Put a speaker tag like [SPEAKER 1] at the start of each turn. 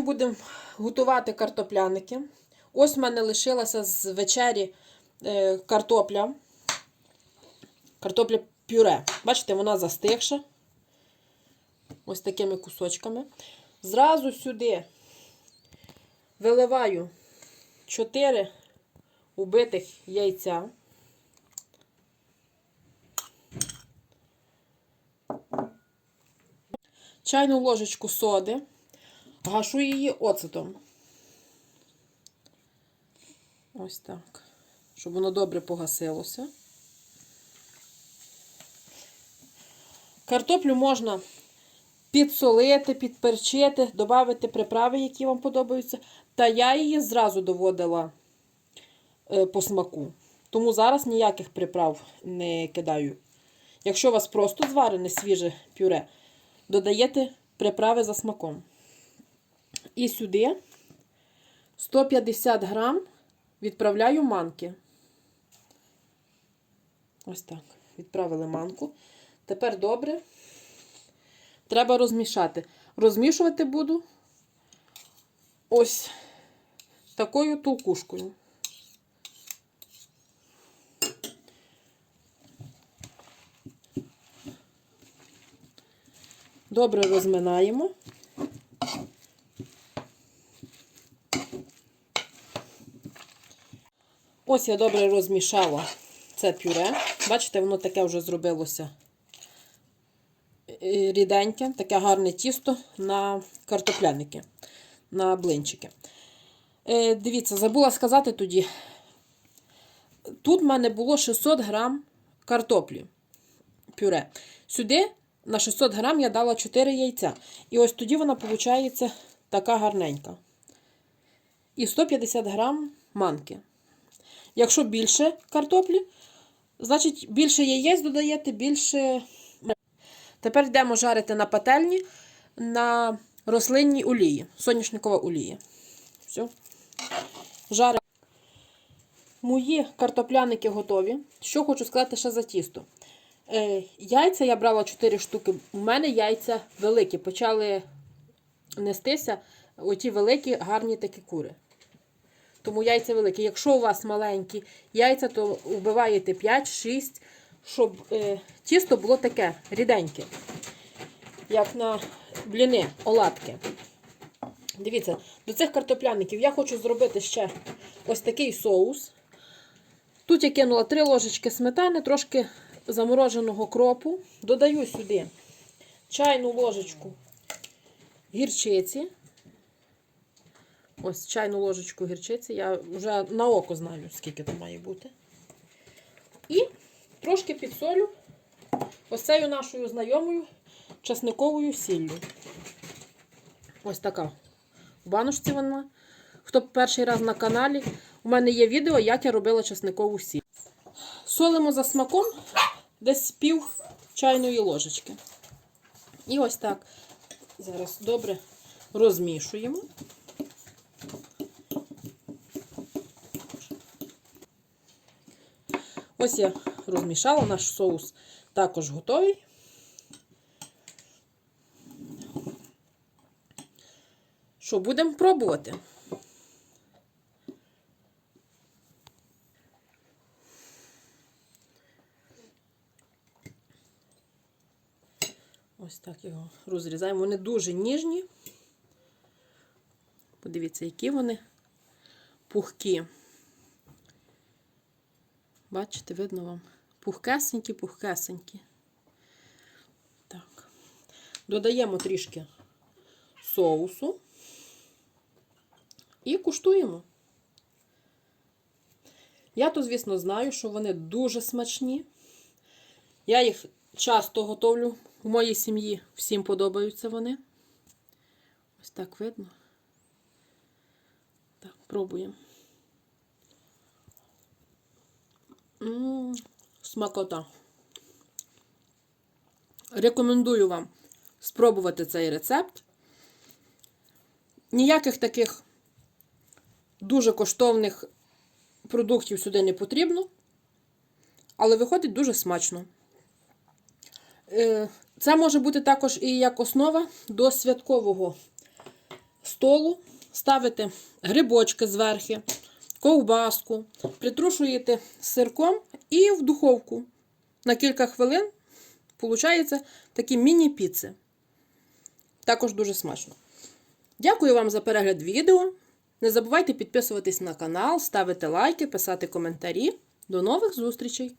[SPEAKER 1] Будемо готувати картопляники. Ось в мене лишилася з вечері е, картопля. Картопля пюре. Бачите, вона застигша. Ось такими кусочками. Зразу сюди виливаю 4 убитих яйця. Чайну ложечку соди. Гашу її оцетом. Ось так. Щоб воно добре погасилося. Картоплю можна підсолити, підперчити, додати приправи, які вам подобаються. Та я її зразу доводила е, по смаку. Тому зараз ніяких приправ не кидаю. Якщо у вас просто зварене свіже пюре, додаєте приправи за смаком. І сюди 150 грам відправляю манки. Ось так. Відправили манку. Тепер добре. Треба розмішати. Розмішувати буду ось такою толкушкою. Добре розминаємо. Ось я добре розмішала це пюре. Бачите, воно таке вже зробилося е, ріденьке, таке гарне тісто на картопляники, на блинчики. Е, Дивіться, забула сказати тоді. Тут в мене було 600 грам картоплі пюре. Сюди на 600 грам я дала 4 яйця. І ось тоді вона виходить така гарненька. І 150 грам манки. Якщо більше картоплі, значить більше яєць додаєте, більше. Тепер йдемо жарити на пательні на рослинній олії, соняшникова олія. Все. Жаримо. Мої картопляники готові. Що хочу сказати ще за тісто. Е, яйця я брала 4 штуки. У мене яйця великі. Почали нестися оті великі, гарні такі кури. Тому яйця великі. Якщо у вас маленькі яйця, то вбиваєте 5-6, щоб е, тісто було таке ріденьке, як на бліни, оладки. Дивіться, до цих картопляників я хочу зробити ще ось такий соус. Тут я кинула 3 ложечки сметани, трошки замороженого кропу. Додаю сюди чайну ложечку гірчиці. Ось чайну ложечку гірчиці. Я вже на око знаю, скільки там має бути. І трошки підсолю ось цією нашою знайомою часниковою сіллю. Ось така. В баночці вона. Хто перший раз на каналі, у мене є відео, як я робила часникову сіль. Солимо за смаком десь пів чайної ложечки. І ось так. Зараз добре розмішуємо. Ось я розмішала, наш соус також готовий. Що, будемо пробувати? Ось так його розрізаємо. Вони дуже ніжні. Подивіться, які вони пухкі. Бачите, видно вам? Пухкесенькі, пухкесенькі. Так. Додаємо трішки соусу і куштуємо. Я то, звісно, знаю, що вони дуже смачні. Я їх часто готовлю в моїй сім'ї. Всім подобаються вони. Ось так видно. Так, пробуємо. М -м, смакота. Рекомендую вам спробувати цей рецепт. Ніяких таких дуже коштовних продуктів сюди не потрібно, але виходить дуже смачно. Е, Це може бути також і як основа до святкового столу, ставите грибочки зверху, ковбаску, притрушуєте сирком і в духовку. На кілька хвилин получається такі міні-піци. Також дуже смачно. Дякую вам за перегляд відео. Не забувайте підписуватись на канал, ставити лайки, писати коментарі. До нових зустрічей!